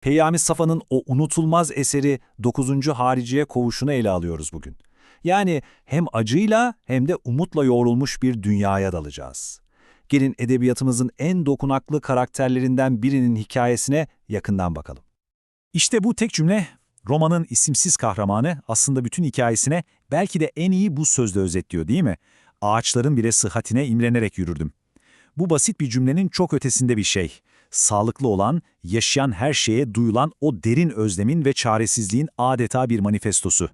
Peyami Safa'nın o unutulmaz eseri 9. Hariciye Kovuşu'nu ele alıyoruz bugün. Yani hem acıyla hem de umutla yoğrulmuş bir dünyaya dalacağız. Gelin edebiyatımızın en dokunaklı karakterlerinden birinin hikayesine yakından bakalım. İşte bu tek cümle romanın isimsiz kahramanı aslında bütün hikayesine belki de en iyi bu sözle özetliyor değil mi? Ağaçların bile sıhhatine imrenerek yürürdüm. Bu basit bir cümlenin çok ötesinde bir şey. Sağlıklı olan, yaşayan her şeye duyulan o derin özlemin ve çaresizliğin adeta bir manifestosu.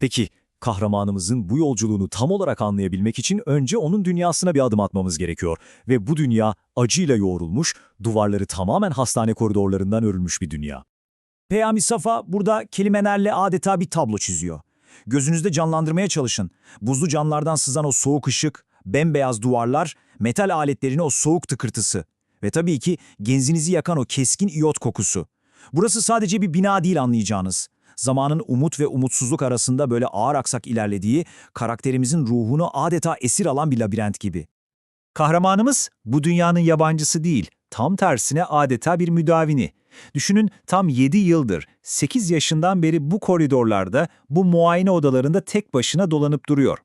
Peki, kahramanımızın bu yolculuğunu tam olarak anlayabilmek için önce onun dünyasına bir adım atmamız gerekiyor. Ve bu dünya acıyla yoğrulmuş, duvarları tamamen hastane koridorlarından örülmüş bir dünya. Peyami Safa burada kelimelerle adeta bir tablo çiziyor. Gözünüzde canlandırmaya çalışın. Buzlu camlardan sızan o soğuk ışık, bembeyaz duvarlar, metal aletlerin o soğuk tıkırtısı ve tabii ki genzinizi yakan o keskin iyot kokusu. Burası sadece bir bina değil anlayacağınız. Zamanın umut ve umutsuzluk arasında böyle ağır aksak ilerlediği, karakterimizin ruhunu adeta esir alan bir labirent gibi. Kahramanımız bu dünyanın yabancısı değil, tam tersine adeta bir müdavini. Düşünün tam 7 yıldır, 8 yaşından beri bu koridorlarda, bu muayene odalarında tek başına dolanıp duruyor.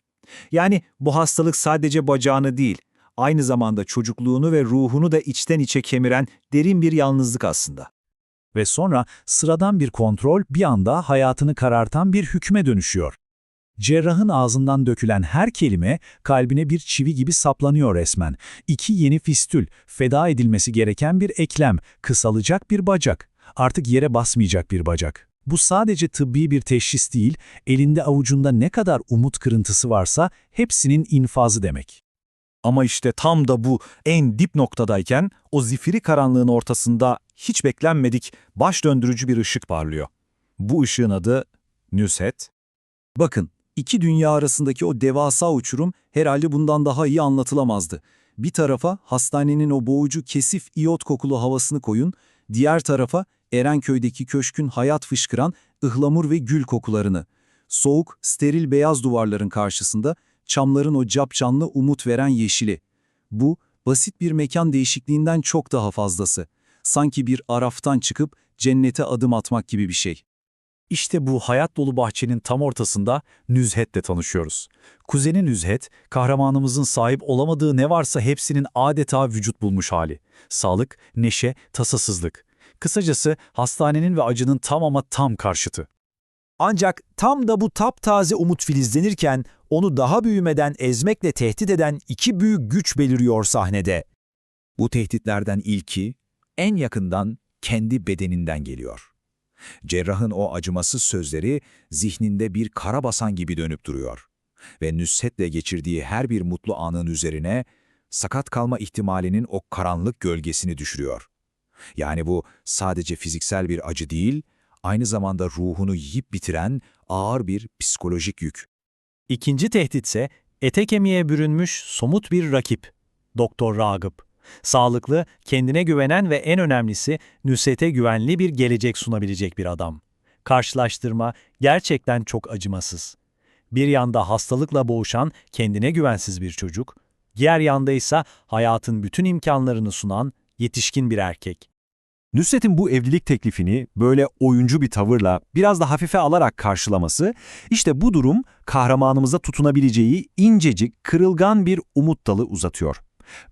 Yani bu hastalık sadece bacağını değil, aynı zamanda çocukluğunu ve ruhunu da içten içe kemiren derin bir yalnızlık aslında. Ve sonra sıradan bir kontrol bir anda hayatını karartan bir hükme dönüşüyor. Cerrahın ağzından dökülen her kelime kalbine bir çivi gibi saplanıyor resmen. İki yeni fistül, feda edilmesi gereken bir eklem, kısalacak bir bacak, artık yere basmayacak bir bacak. Bu sadece tıbbi bir teşhis değil, elinde avucunda ne kadar umut kırıntısı varsa hepsinin infazı demek. Ama işte tam da bu en dip noktadayken o zifiri karanlığın ortasında hiç beklenmedik baş döndürücü bir ışık parlıyor. Bu ışığın adı Nüshet. Bakın, iki dünya arasındaki o devasa uçurum herhalde bundan daha iyi anlatılamazdı. Bir tarafa hastanenin o boğucu kesif iyot kokulu havasını koyun, diğer tarafa Erenköy'deki köşkün hayat fışkıran ıhlamur ve gül kokularını. Soğuk, steril beyaz duvarların karşısında çamların o capcanlı umut veren yeşili. Bu, basit bir mekan değişikliğinden çok daha fazlası. Sanki bir araftan çıkıp cennete adım atmak gibi bir şey. İşte bu hayat dolu bahçenin tam ortasında Nüzhet'le tanışıyoruz. Kuzeni Nüzhet, kahramanımızın sahip olamadığı ne varsa hepsinin adeta vücut bulmuş hali. Sağlık, neşe, tasasızlık. Kısacası hastanenin ve acının tam ama tam karşıtı. Ancak tam da bu taptaze umut filizlenirken onu daha büyümeden ezmekle tehdit eden iki büyük güç beliriyor sahnede. Bu tehditlerden ilki en yakından kendi bedeninden geliyor. Cerrahın o acımasız sözleri zihninde bir kara basan gibi dönüp duruyor. Ve Nüshet'le geçirdiği her bir mutlu anın üzerine sakat kalma ihtimalinin o karanlık gölgesini düşürüyor. Yani bu sadece fiziksel bir acı değil, aynı zamanda ruhunu yiyip bitiren ağır bir psikolojik yük. İkinci tehditse ete kemiğe bürünmüş somut bir rakip. Doktor Ragıp. Sağlıklı, kendine güvenen ve en önemlisi Nusret'e güvenli bir gelecek sunabilecek bir adam. Karşılaştırma gerçekten çok acımasız. Bir yanda hastalıkla boğuşan, kendine güvensiz bir çocuk, diğer yanda ise hayatın bütün imkanlarını sunan yetişkin bir erkek. Nusret'in bu evlilik teklifini böyle oyuncu bir tavırla biraz da hafife alarak karşılaması, işte bu durum kahramanımıza tutunabileceği incecik, kırılgan bir umut dalı uzatıyor.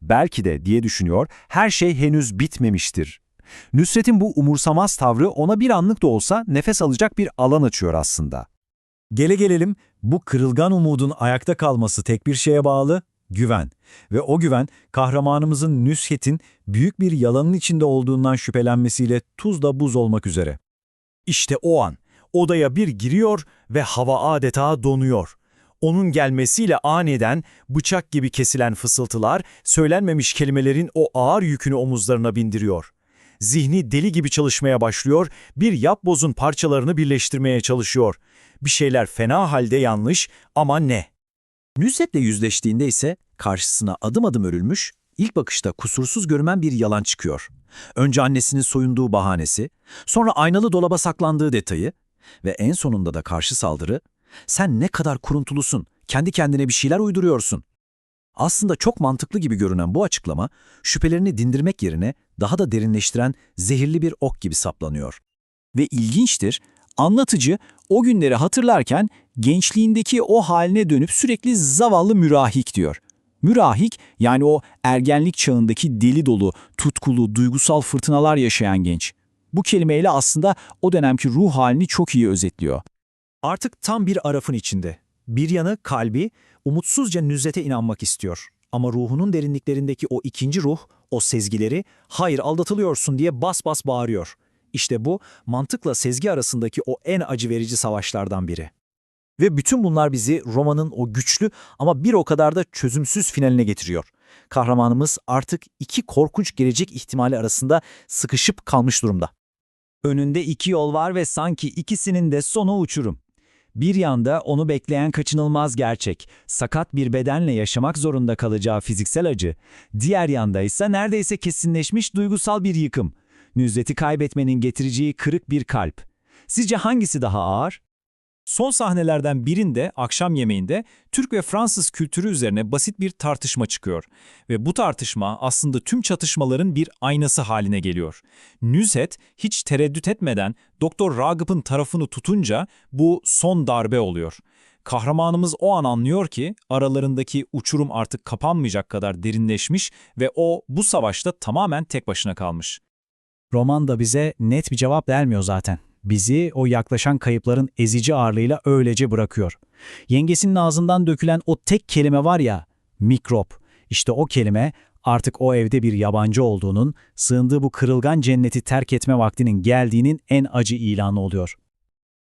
Belki de diye düşünüyor, her şey henüz bitmemiştir. Nusret'in bu umursamaz tavrı ona bir anlık da olsa nefes alacak bir alan açıyor aslında. Gele gelelim, bu kırılgan umudun ayakta kalması tek bir şeye bağlı, güven. Ve o güven, kahramanımızın Nüshet'in büyük bir yalanın içinde olduğundan şüphelenmesiyle tuzla buz olmak üzere. İşte o an, odaya bir giriyor ve hava adeta donuyor. Onun gelmesiyle aniden bıçak gibi kesilen fısıltılar, söylenmemiş kelimelerin o ağır yükünü omuzlarına bindiriyor. Zihni deli gibi çalışmaya başlıyor, bir yapbozun parçalarını birleştirmeye çalışıyor. Bir şeyler fena halde yanlış ama ne? Nusret'le yüzleştiğinde ise karşısına adım adım örülmüş, ilk bakışta kusursuz görünen bir yalan çıkıyor. Önce annesinin soyunduğu bahanesi, sonra aynalı dolaba saklandığı detayı ve en sonunda da karşı saldırı, sen ne kadar kuruntulusun, kendi kendine bir şeyler uyduruyorsun. Aslında çok mantıklı gibi görünen bu açıklama, şüphelerini dindirmek yerine daha da derinleştiren zehirli bir ok gibi saplanıyor. Ve ilginçtir, anlatıcı o günleri hatırlarken gençliğindeki o haline dönüp sürekli zavallı mürahik diyor. Mürahik yani o ergenlik çağındaki deli dolu, tutkulu, duygusal fırtınalar yaşayan genç. Bu kelimeyle aslında o dönemki ruh halini çok iyi özetliyor. Artık tam bir arafın içinde. Bir yanı kalbi umutsuzca nüzete inanmak istiyor. Ama ruhunun derinliklerindeki o ikinci ruh, o sezgileri, hayır aldatılıyorsun diye bas bas bağırıyor. İşte bu mantıkla sezgi arasındaki o en acı verici savaşlardan biri. Ve bütün bunlar bizi romanın o güçlü ama bir o kadar da çözümsüz finaline getiriyor. Kahramanımız artık iki korkunç gelecek ihtimali arasında sıkışıp kalmış durumda. Önünde iki yol var ve sanki ikisinin de sonu uçurum. Bir yanda onu bekleyen kaçınılmaz gerçek, sakat bir bedenle yaşamak zorunda kalacağı fiziksel acı, diğer yanda ise neredeyse kesinleşmiş duygusal bir yıkım, nüzeti kaybetmenin getireceği kırık bir kalp. Sizce hangisi daha ağır? Son sahnelerden birinde akşam yemeğinde Türk ve Fransız kültürü üzerine basit bir tartışma çıkıyor. Ve bu tartışma aslında tüm çatışmaların bir aynası haline geliyor. Nüzet hiç tereddüt etmeden Doktor Ragıp'ın tarafını tutunca bu son darbe oluyor. Kahramanımız o an anlıyor ki aralarındaki uçurum artık kapanmayacak kadar derinleşmiş ve o bu savaşta tamamen tek başına kalmış. Roman da bize net bir cevap vermiyor zaten. Bizi o yaklaşan kayıpların ezici ağırlığıyla öylece bırakıyor. Yengesinin ağzından dökülen o tek kelime var ya, mikrop. İşte o kelime artık o evde bir yabancı olduğunun, sığındığı bu kırılgan cenneti terk etme vaktinin geldiğinin en acı ilanı oluyor.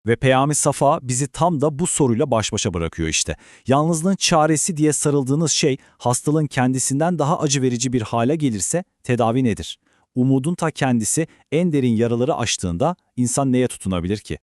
Ve Peyami Safa bizi tam da bu soruyla baş başa bırakıyor işte. Yalnızlığın çaresi diye sarıldığınız şey hastalığın kendisinden daha acı verici bir hale gelirse tedavi nedir? Umudun ta kendisi en derin yaraları aştığında insan neye tutunabilir ki?